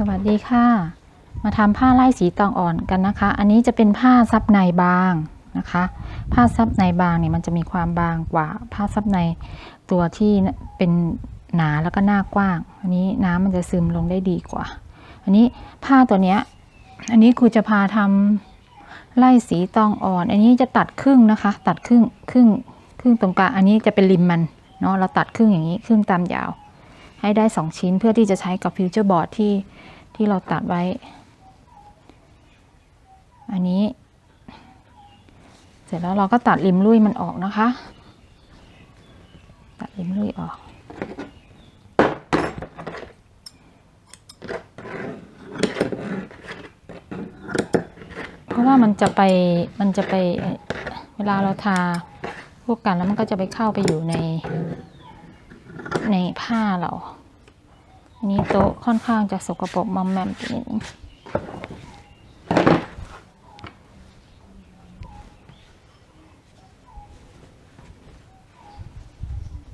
สวัสดีค่ะ มาทำผ้าไล่สีตองอ่อนกันนะคะ อันนี้จะเป็นผ้าซับในบางนะคะ ผ้าซับในบางเนี่ยมันจะมีความบางกว่าผ้าซับในตัวที่เป็นหนาแล้วก็หน้ากว้าง อันนี้น้ำมันจะซึมลงได้ดีกว่า อันนี้ผ้าตัวเนี้ย อันนี้ครูจะพาทำไล่สีตองอ่อน อันนี้จะตัดครึ่งนะคะ ตัดครึ่งครึ่งครึ่งตรงกลาง อันนี้จะเป็นริมมันเนาะ เราตัดครึ่งอย่างนี้ครึ่งตามยาว ให้ได้สองชิ้นเพื่อที่จะใช้กับฟิวเจอร์บอร์ดที่ที่เราตัดไว้ อันนี้ เสร็จแล้วเราก็ตัดริมลุยมันออกนะคะ ตัดริมลุยออกเพราะว่ามันจะไป มันจะไป เวลาเราทาพวกกันแล้วมันก็จะไปเข้าไปอยู่ใน ในผ้าเรา อันนี้โต๊ะค่อนข้างจะสกปรกมอมแมมนิดนึง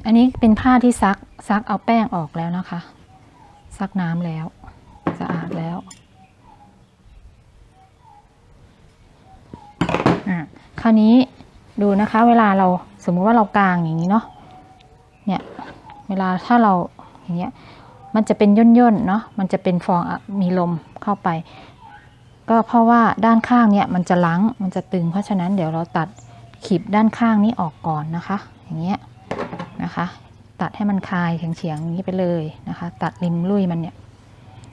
อันนี้เป็นผ้าที่ซักซักเอาแป้งออกแล้วนะคะ ซักน้ำแล้ว สะอาดแล้วอะคราวนี้ดูนะคะ เวลาเราสมมุติว่าเรากางอย่างนี้เนาะ เวลาถ้าเราอย่างเงี้ยมันจะเป็นย่นย่นๆเนาะมันจะเป็นฟองมีลมเข้าไป ก็เพราะว่าด้านข้างเนี่ยมันจะลังมันจะตึง เพราะฉะนั้นเดี๋ยวเราตัดขีบด้านข้างนี้ออกก่อนนะคะ อย่างเงี้ยนะคะ ตัดให้มันคลายเฉียงๆอย่างนี้ไปเลยนะคะ ตัดริมลุยมันเนี่ย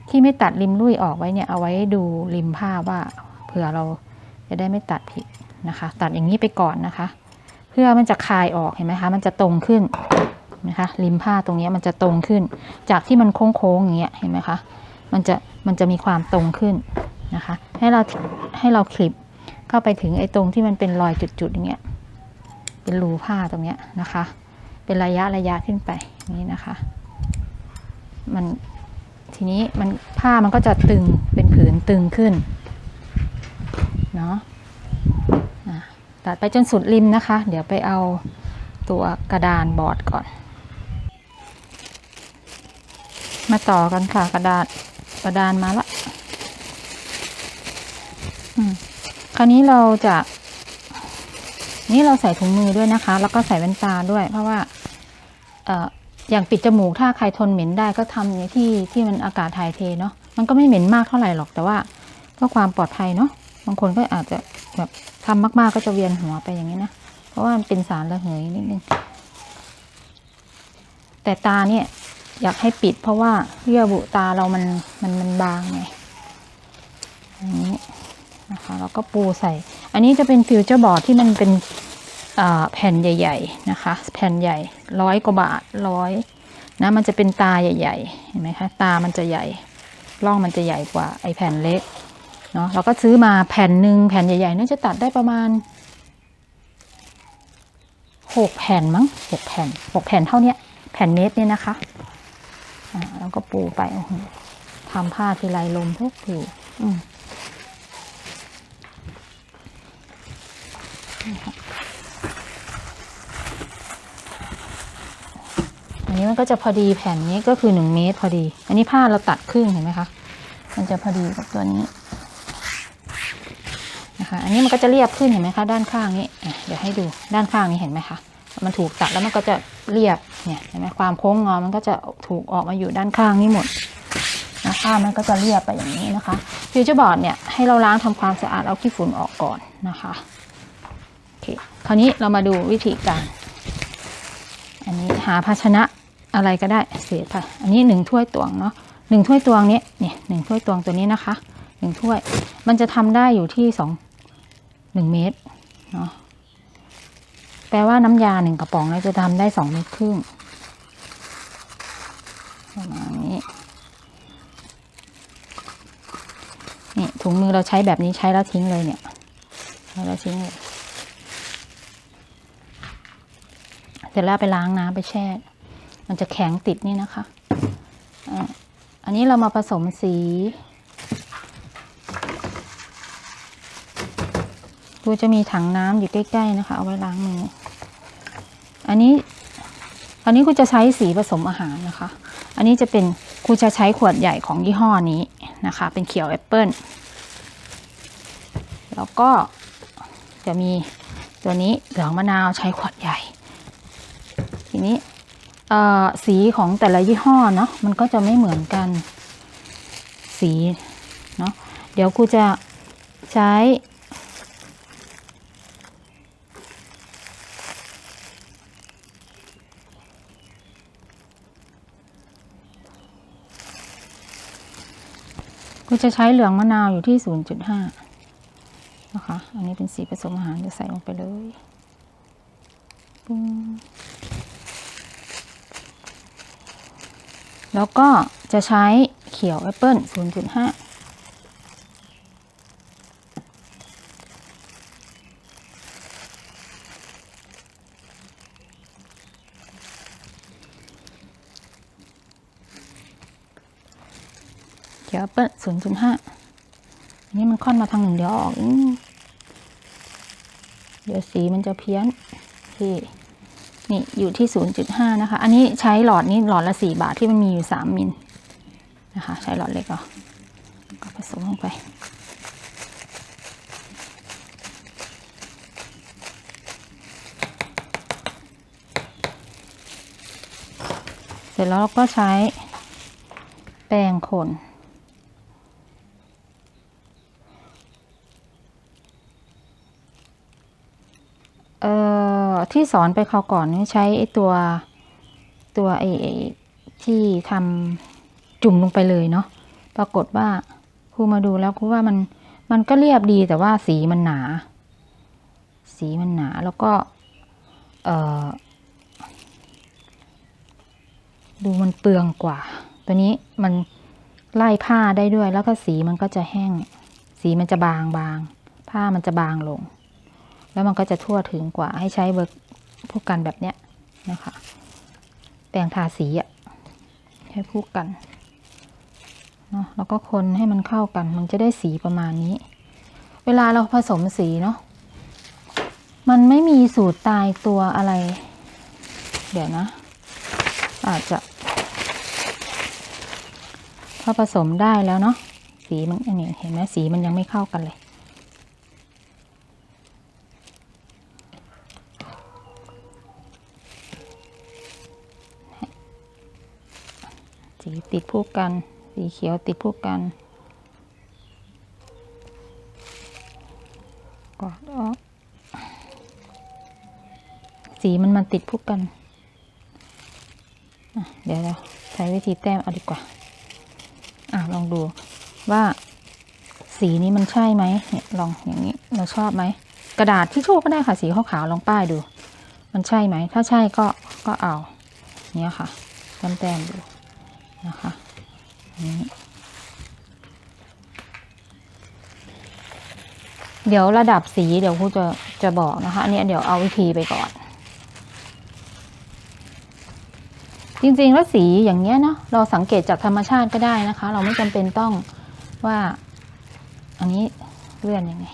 ที่ไม่ตัดริมลุยออกไว้เนี่ยเอาไว้ดูริมผ้าว่าเผื่อเราจะได้ไม่ตัดผิดนะคะ ตัดอย่างนี้ไปก่อนนะคะ เพื่อมันจะคลายออกเห็นไหมคะ มันจะตรงขึ้น นะคะริมผ้าตรงนี้มันจะตรงขึ้น จากที่มันโค้งๆอย่างเงี้ยเห็นไหมคะมันจะมันจะมีความตรงขึ้นนะคะให้เราให้เราคลิปเข้าไปถึงไอ้ตรงที่มันเป็นรอยจุดๆอย่างเงี้ยเป็นรูผ้าตรงเนี้ยนะคะ เป็นระยะระยะขึ้นไปนี้นะคะ มันทีนี้มันผ้ามันก็จะตึงเป็นผืนตึงขึ้นเนาะอะตัดไปจนสุดริมนะคะ เดี๋ยวไปเอาตัวกระดานบอร์ดก่อน มาต่อกันค่ะ กระดาษกระดานมาละคราวนี้เราจะ นี่เราใส่ถุงมือด้วยนะคะ แล้วก็ใส่แว่นตาด้วย เพราะว่าเอ่ออย่างปิดจมูกถ้าใครทนเหม็นได้ก็ทำในที่ที่มันอากาศถ่ายเทเนาะมันก็ไม่เหม็นมากเท่าไหร่หรอกแต่ว่าก็ความปลอดภัยเนาะบางคนก็อาจจะแบบทำมาก ๆ ก็จะเวียนหัวไปอย่างนี้นะ เพราะว่ามันเป็นสารระเหยนิดนึงแต่ตาเนี่ย อยากให้ปิดเพราะว่าเยื่อบุตาเรามันมันมันบางไงอันนี้นะคะแล้วก็ปูใส่ อันนี้จะเป็นฟิวเจอร์บอร์ดที่มันเป็นแผ่นใหญ่ ๆ นะคะ แผ่นใหญ่ร้อยกว่าบาทร้อยนะมันจะเป็นตาใหญ่ ๆ เห็นไหมคะ ตามันจะใหญ่ร่องมันจะใหญ่กว่าไอแผ่นเล็กเนาะเราก็ซื้อมาแผ่นหนึ่งแผ่นใหญ่ๆน่าจะตัดได้ประมาณหกแผ่นมั้งหกแผ่นหกแผ่นเท่านี้แผ่นเมตรเนี่ยนะคะ แล้วก็ปูไปโอ้โหทำผ้าทีไรลมทุกทีอืมอันนี้มันก็จะพอดีแผ่นนี้ก็คือหนึ่งเมตรพอดี อันนี้ผ้าเราตัดครึ่งเห็นไหมคะ มันจะพอดีกับตัวนี้นะคะ อันนี้มันก็จะเรียบขึ้นเห็นไหมคะ ด้านข้างนี้ เดี๋ยวให้ดูด้านข้างนี้เห็นไหมคะ มันถูกตัดแล้วมันก็จะเรียบ เนี่ยเห็นไหมความโค้งงอมันก็จะถูกออกมาอยู่ด้านข้างนี้หมดนะคะมันก็จะเรียบไปอย่างนี้นะคะฟิวเจอร์บอร์ดเนี่ยให้เราล้างทำความสะอาดเอาขี้ฝุ่นออกก่อนนะคะโอเคคราวนี้เรามาดูวิธีการ อันนี้หาภาชนะอะไรก็ได้เศษไปอันนี้หนึ่งถ้วยตวงเนาะหนึ่งถ้วยตวงนี้เนี่ยหนึ่งถ้วยตวงตัวนี้นะคะหนึ่งถ้วยมันจะทำได้อยู่ที่สองหนึ่งเมตรเนาะแปลว่าน้ำยาหนึ่งกระป๋องเนี่ยจะทำได้สองเมตรครึ่ง ประมาณนี้นี่ถุงมือเราใช้แบบนี้ใช้แล้วทิ้งเลยเนี่ยใช้แล้วทิ้งเลยเสร็จแล้วไปล้างน้ำไปแช่ มันจะแข็งติดนี่นะคะอันนี้เรามาผสมสีดูจะมีถังน้ำอยู่ใกล้ๆนะคะ เอาไว้ล้างมือ อันนี้ อันนี้กูจะใช้สีผสมอาหารนะคะ อันนี้จะเป็นครูจะใช้ขวดใหญ่ของยี่ห้อนี้นะคะ เป็นเขียวแอปเปิลแล้วก็จะมีตัวนี้เหลืองมะนาวใช้ขวดใหญ่ ทีนี้สีของแต่ละยี่ห้อเนาะมันก็จะไม่เหมือนกันสีเนาะเดี๋ยวครูจะใช้ือจะใช้เหลืองมะนาวอยู่ที่ 0.5 นะคะ อันนี้เป็นสีผสมอาหารจะใส่ลงไปเลยปุ้งแล้วก็จะใช้เขียวแอปเปิ้ล0.5 ขียวแอปเปิล0.5อันนี้มันค่อนมาทางหนึ่งเดี๋ยวออก เดี๋ยวสีมันจะเพี้ยนโอเคนี่อยู่ที่0.5นย์จุดห้านะคะ อันนี้ใช้หลอดนี้หลอดละ4บาทที่มันมีอยู่3มิลนะคะ ใช้หลอดเล็กก็ก็ผสมลงไปเสร็จแล้วเราก็ใช้แป้งคน เอ่อ ที่สอนไปคราวก่อนนี่ใช้ไอตัวตัวไอ้ที่ทำจุ่มลงไปเลยเนาะปรากฏว่าครูมาดูแล้วครูว่ามันมันก็เรียบดีแต่ว่าสีมันหนา สีมันหนาแล้วก็เออดูมันเปลืองกว่า ตัวนี้มันไล่ผ้าได้ด้วยแล้วก็สีมันก็จะแห้ง สีมันจะบางบางผ้ามันจะบางลง แล้วมันก็จะทั่วถึงกว่าให้ใช้เบอร์พวกกันแบบเนี้ยนะคะ แปรงทาสีอะใช้พูกกันเนาะแล้วก็คนให้มันเข้ากัน มันจะได้สีประมาณนี้ เวลาเราผสมสีเนาะมันไม่มีสูตรตายตัวอะไร เดี๋ยวนะ อาจจะถ้าผสมได้แล้วเนาะสีมันอันนี้เห็นไหมสีมันยังไม่เข้ากันเลย สีติดพวกกัน สีเขียวติดพวกกันกอดออกสีมันมาติดพวกกัน เดี๋ยวเราใช้วิธีแต้มเอาดีกว่า อะลองดูว่าสีนี้มันใช่ไหมเนี่ยลองอย่างนี้เราชอบไหม กระดาษที่ชู่ก็ได้ค่ะ สีขาวๆลองป้ายดู มันใช่ไหม ถ้าใช่ก็ก็เอา เนี่ยค่ะแต้มๆดู นะคะนี่เดี๋ยวระดับสีเดี๋ยวครูจะจะบอกนะคะอันนี้เดี๋ยวเอาวิธีไปก่อน จริงๆแล้วสีอย่างเงี้ยเนาะเราสังเกตจากธรรมชาติก็ได้นะคะ เราไม่จำเป็นต้องว่า อันนี้เลื่อนยังไง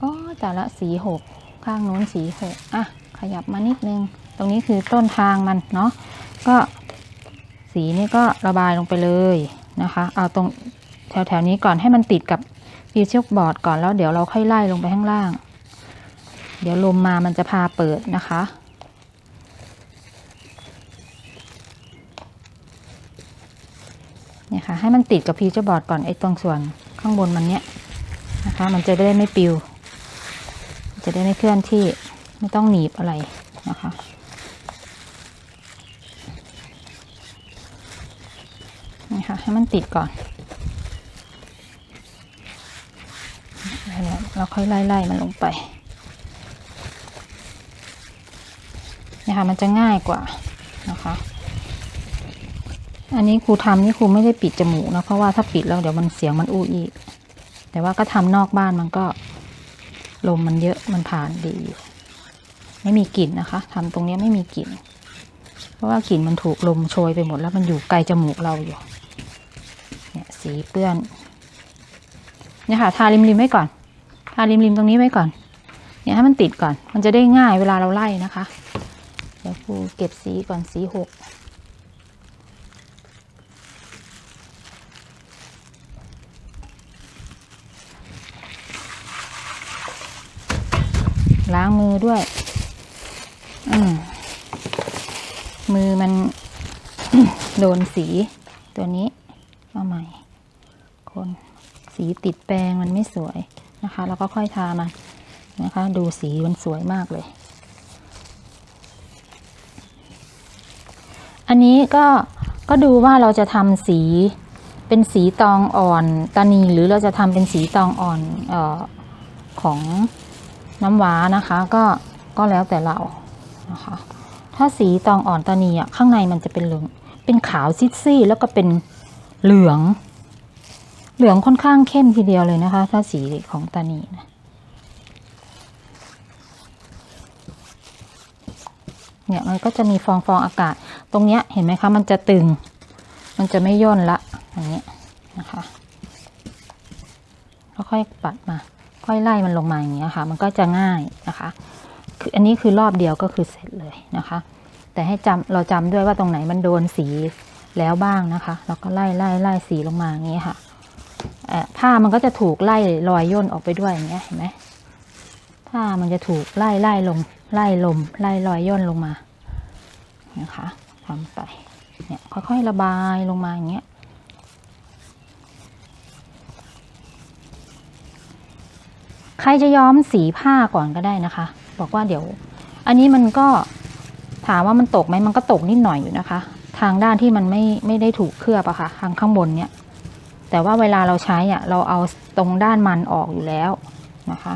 อ๋อแต่ละสีหกข้างโน้นสีหกอะขยับมานิดนึง ตรงนี้คือต้นทางมันเนาะก็ สีนี่ก็ระบายลงไปเลยนะคะ เอาตรงแถวๆนี้ก่อนให้มันติดกับฟิวเจอร์บอร์ดก่อนแล้วเดี๋ยวเราค่อยไล่ลงไปข้างล่าง เดี๋ยวลมมามันจะพาเปิดนะคะเนี่ยค่ะให้มันติดกับฟิวเจอร์บอร์ดก่อนไอ้ตรงส่วนข้างบนมันเนี้ยนะคะ มันจะได้ไม่ปิว จะได้ไม่เคลื่อนที่ไม่ต้องหนีบอะไรนะคะ นี่ค่ะ ให้มันติดก่อนแล้วเราค่อยไล่ไล่มันลงไปนี่ยค่ะมันจะง่ายกว่านะคะ อันนี้ครูทำนี่ครูไม่ได้ปิดจมูกนะเพราะว่าถ้าปิดแล้วเดี๋ยวมันเสียงมันอู้อีกแต่ว่าก็ทำนอกบ้านมันก็ลมมันเยอะมันผ่านดีอยู่ไม่มีกลิ่นนะคะทำตรงนี้ไม่มีกลิ่น เพราะว่ากลิ่นมันถูกลมโชยไปหมดแล้วมันอยู่ไกลจมูกเราอยู่ สีเปื้อนเนี่ยค่ะทาริมริมไว้ก่อน ทาริมริมตรงนี้ไว้ก่อน เนี่ยให้มันติดก่อน มันจะได้ง่ายเวลาเราไล่นะคะ เดี๋ยวครูเก็บสีก่อนสีหกล้างมือด้วย อืมมือมัน โดนสีตัวนี้ สีติดแปรงมันไม่สวยนะคะ แล้วก็ค่อยทามันนะคะ ดูสีมันสวยมากเลย อันนี้ก็ก็ดูว่าเราจะทำสีเป็นสีตองอ่อนตานีหรือเราจะทำเป็นสีตองอ่อนออของน้ำว้านะคะ ก็ก็แล้วแต่เรานะคะ ถ้าสีตองอ่อนตานีอะข้างในมันจะเป็นเหลือง เป็นขาวซีดๆแล้วก็เป็นเหลือง เหลืองค่อนข้างเข้มทีเดียวเลยนะคะ ถ้าสีของตานีนะเนี่ยมันก็จะมีฟองฟองอากาศ ตรงเนี้ยเห็นไหมคะ มันจะตึง มันจะไม่ย่นละอย่างเนี้ยนะคะแล้วค่อยปัดมา ค่อยไล่มันลงมาอย่างเงี้ยค่ะ มันก็จะง่ายนะคะคืออันนี้คือรอบเดียวก็คือเสร็จเลยนะคะ แต่ให้จำเราจำด้วยว่าตรงไหนมันโดนสีแล้วบ้างนะคะ เราก็ไล่ไล่ไล่สีลงมาอย่างนี้ยค่ะ ผ้ามันก็จะถูกไล่รอยย่นออกไปด้วยอย่างเงี้ยเห็นไหมผ้ามันจะถูกไล่ไล่ลง ไล่ลม ไล่รอยย่นลงมานะคะทำไปเนี่ยค่อยๆระบายลงมาอย่างเงี้ยใครจะย้อมสีผ้าก่อนก็ได้นะคะ บอกว่าเดี๋ยว อันนี้มันก็ถามว่ามันตกไหมมันก็ตกนิดหน่อยอยู่นะคะ ทางด้านที่มันไม่ไม่ได้ถูกเคลือบอะค่ะทางข้างบนเนี้ย แต่ว่าเวลาเราใช้อะเราเอาตรงด้านมันออกอยู่แล้วนะคะ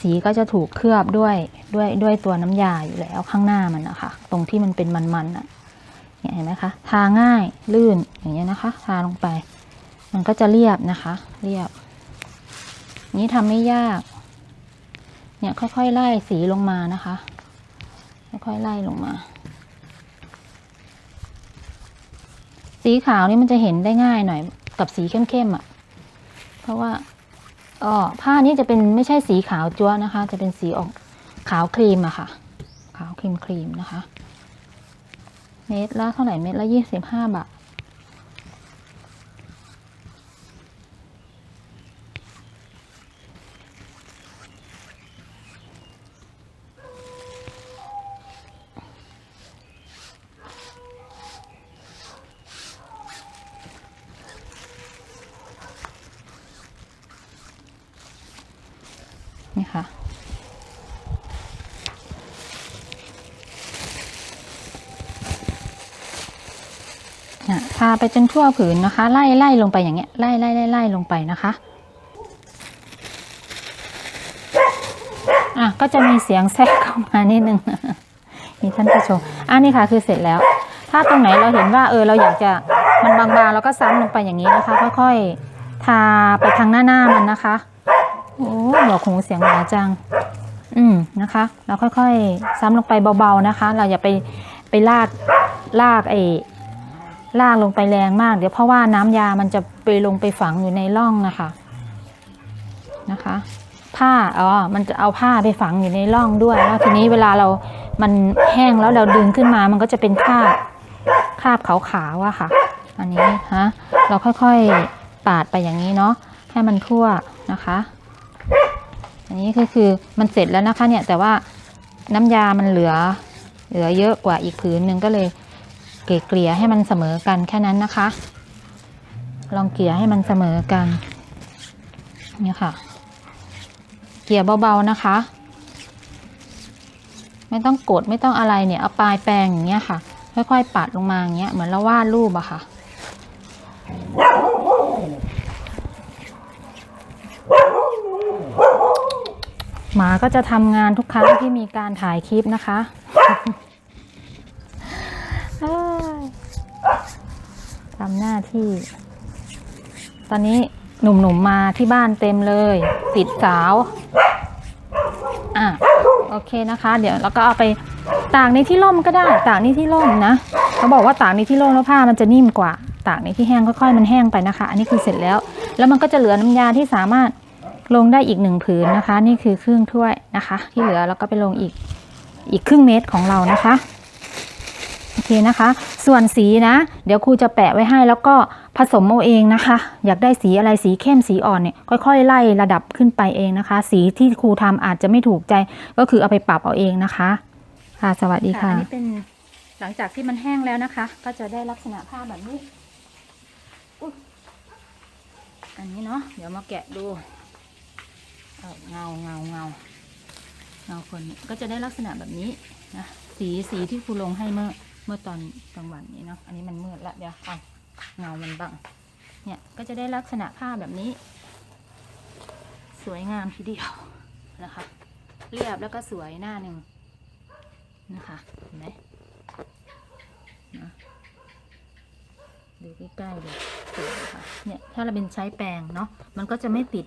สีก็จะถูกเคลือบด้วยด้วยด้วยตัวน้ำยาอยู่แล้วข้างหน้ามันนะคะตรงที่มันเป็นมันๆอะเนี่ยเห็นไหมคะทาง่ายลื่นอย่างเงี้ยนะคะ ทาลงไป มันก็จะเรียบนะคะ เรียบ นี้ทำไม่ยาก เนี่ยค่อยๆไล่สีลงมานะคะ ค่อยๆไล่ลงมา สีขาวนี่มันจะเห็นได้ง่ายหน่อยกับสีเข้มๆอะ่ะ เพราะว่าอ๋อผ้านี้จะเป็นไม่ใช่สีขาวจัวนะคะ จะเป็นสีออกขาวครีมอะค่ะ ขาวครีมครีมนะคะ เม็ดละเท่าไหร่เม็ดละยี่สิบห้าบาท นี่ค่ะ อะทาไปจนทั่วผืนนะคะ ไล่ไล่ลงไปอย่างเงี้ยไล่ไล่ไล่ไล่ลงไปนะคะอะก็จะมีเสียงแทรกเข้ามานิดนึงมีท่านผู้ชมอันนี้ค่ะคือเสร็จแล้ว ถ้าตรงไหนเราเห็นว่าเออเราอยากจะมันบางๆเราก็ซ้ำลงไปอย่างนี้นะคะ ค่อยๆทาไปทางหน้าหน้ามันนะคะโอ้หนวกหูเสียงหนาจัง อืมนะคะ เราค่อยๆ ซ้ำลงไปเบาๆนะคะ เราอย่าไปไปลากลากไอ ลากลงไปแรงมาก เดี๋ยวเพราะว่าน้ำยามันจะไปลงไปฝังอยู่ในร่องนะคะนะคะ ผ้าอ๋อมันจะเอาผ้าไปฝังอยู่ในร่องด้วยแล้วทีนี้เวลาเรามันแห้งแล้วเราดึงขึ้นมา มันก็จะเป็นคราบคราบขาวๆอะค่ะ อันนี้ฮะเราค่อยๆปาดไปอย่างนี้เนาะให้มันทั่วนะคะ อันนี้ก็คือมันเสร็จแล้วนะคะเนี่ยแต่ว่าน้ำยามันเหลือ เหลือเยอะกว่าอีกผืนหนึ่งก็เลย เกลี่ยให้มันเสมอกันแค่นั้นนะคะ ลองเกลี่ยให้มันเสมอกันเนี่ยค่ะ เกลี่ยเบาๆนะคะ ไม่ต้องกดไม่ต้องอะไรเนี่ยเอาปลายแปรงอย่างเงี้ยค่ะ ค่อยๆปัดลงมาอย่างเงี้ยเหมือนเราวาดรูปอะค่ะหมาก็จะทำงานทุกครั้งที่มีการถ่ายคลิปนะคะ เอ้ย ทำหน้าที่ ตอนนี้หนุ่มๆมมาที่บ้านเต็มเลย ติดสาว อะโอเคนะคะ เดี๋ยวเราก็เอาไปตากในที่ร่มก็ได้ตากในที่ร่มนะเขาบอกว่าตากในที่ร่มแล้วผ้ามันจะนิ่มกว่า ตากในที่แห้งค่อยๆมันแห้งไปนะคะ อันนี้คือเสร็จแล้ว แล้วมันก็จะเหลือน้ำยาที่สามารถลงได้อีกหนึ่งผืนนะคะ นี่คือครึ่งถ้วยนะคะ ที่เหลือเราก็ไปลงอีกอีกครึ่งเม็ดของเรานะคะ เคนะคะ ส่วนสีนะ เดี๋ยวครูจะแปะไว้ให้แล้วก็ผสมเอาเองนะคะ อยากได้สีอะไรสีเข้มสีอ่อนเนี่ยค่อยๆ ไล่ระดับขึ้นไปเองนะคะ สีที่ครูทำอาจจะไม่ถูกใจก็คือเอาไปปรับเอาเองนะคะ ค่ะ สวัสดีค่ะอันนี้เป็นหลังจากที่มันแห้งแล้วนะคะ ก็จะได้ลักษณะผ้าแบบนี้อันนี้เนาะเดี๋ยวมาแกะดูเอาเงาเงาเงาเงาคนก็จะได้ลักษณะแบบนี้นะสีสีที่ครูลงให้เมื่อ เมื่อตอนกลางวันนี้เนาะ อันนี้มันมืดละเดี๋ยวเอาเงามันบังเนี่ยก็จะได้ลักษณะผ้าแบบนี้ สวยงามทีเดียวนะคะ เรียบแล้วก็สวยหน้าหนึ่งนะคะเห็นไหมนะดูใกล้ๆเลยสวยค่ะเนี่ยถ้าเราเป็นใช้แปรงเนาะมันก็จะไม่ติด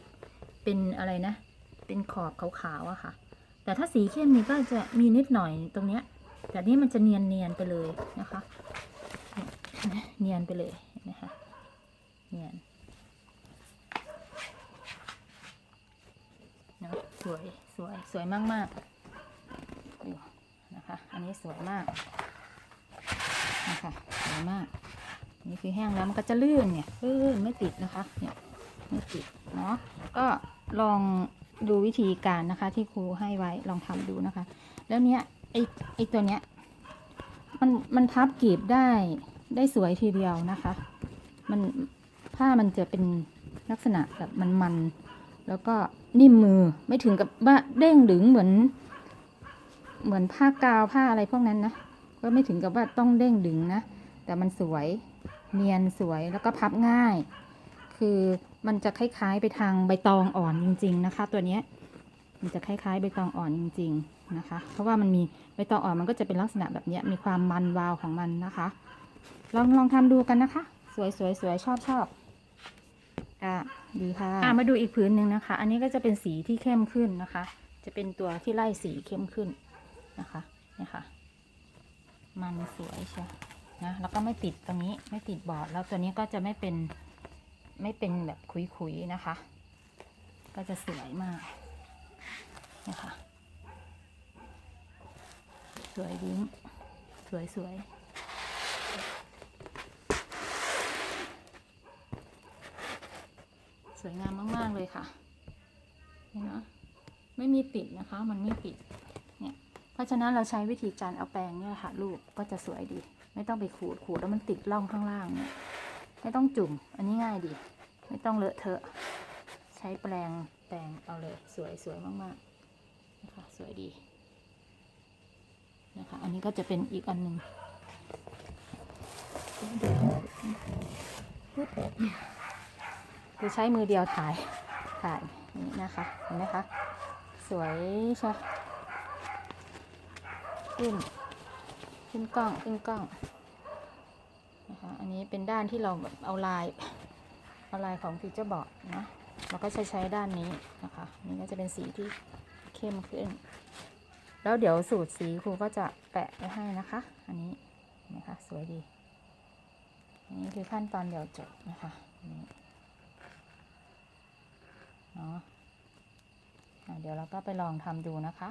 เป็นอะไรนะ เป็นขอบขาวๆอะค่ะ แต่ถ้าสีเข้มนี่ก็จะมีนิดหน่อยตรงเนี้ย แต่นี่มันจะเนียนเนียนๆไปเลยนะคะเนียนไปเลยนไหมคะเนียนเนะสวยสวยสวยมากๆดูนะคะ อันนี้สวยมากนะคะสวยมาก นี่คือแห้งแล้วมันก็จะลื่นเนี่ยลื่นไม่ติดนะคะ เนี่ยไม่ติดเนาะก็ลองดูวิธีการนะคะที่ครูให้ไว้ลองทำดูนะคะ แล้วเนี้ย ไอไอตัวเนี้ย มันมันพับกีบได้ได้สวยทีเดียวนะคะ มันผ้ามันจะเป็นลักษณะแบบมันมันๆ แล้วก็นิ่มมือไม่ถึงกับว่าเด้งดึงเหมือน เหมือนผ้ากาวผ้าอะไรพวกนั้นนะ ก็ไม่ถึงกับว่าต้องเด้งดึงนะ แต่มันสวยเนียนสวยแล้วก็พับง่าย คือมันจะคล้ายๆไปทางใบตองอ่อนจริง ๆ นะคะ ตัวเนี้ยมันจะคล้ายๆใบตองอ่อนจริง ๆ นะคะ เพราะว่ามันมีใบตองอ่อนมันก็จะเป็นลักษณะแบบนี้มีความมันวาวของมันนะคะ ลองลองทำดูกันนะคะ สวยสวยสวยชอบชอบอะดีค่ะอะมาดูอีกผืนหนึ่งนะคะ อันนี้ก็จะเป็นสีที่เข้มขึ้นนะคะ จะเป็นตัวที่ไล่สีเข้มขึ้นนะคะเนี่ยค่ะ มันสวยใช่นะแล้วก็ไม่ติดตรงนี้ไม่ติดบอร์ดแล้วตัวนี้ก็จะไม่เป็นไม่เป็นแบบขุยๆนะคะ ก็จะสวยมากนะคะ สวยดิ้งสวยสวยสวยงามมาก ๆ เลยค่ะเห็นไหมไม่มีติดนะคะ มันไม่ติด เนี่ย เพราะฉะนั้นเราใช้วิธีการเอาแปรงเนี่ยค่ะลูกก็จะสวยดี ไม่ต้องไปขูดขูดแล้วมันติดร่องข้างล่างเนี่ย ไม่ต้องจุ่ม อันนี้ง่ายดี ไม่ต้องเลอะเทอะ ใช้แปรงแปรงเอาเลย สวยสวยมากๆนะคะสวยดี นะคะ อันนี้ก็จะเป็นอีกอันหนึ่งคือใช้มือเดียวถ่าย ถ่ายนี่นะคะ เห็นไหมคะ สวยใช่ขึ้น ขึ้นกล้อง ขึ้นกล้องนะคะ อันนี้เป็นด้านที่เราแบบเอาลาย เอาลายของฟีเจอร์บอร์ดนะเราก็ใช้ใช้ด้านนี้นะคะ นี่ก็จะเป็นสีที่เข้มขึ้น แล้วเดี๋ยวสูตรสีครูก็จะแปะไว้ให้นะคะ อันนี้นะคะสวยดีอันนี้คือขั้นตอนเดียวจบนะคะนี่เนาะเดี๋ยวเราก็ไปลองทำดูนะคะ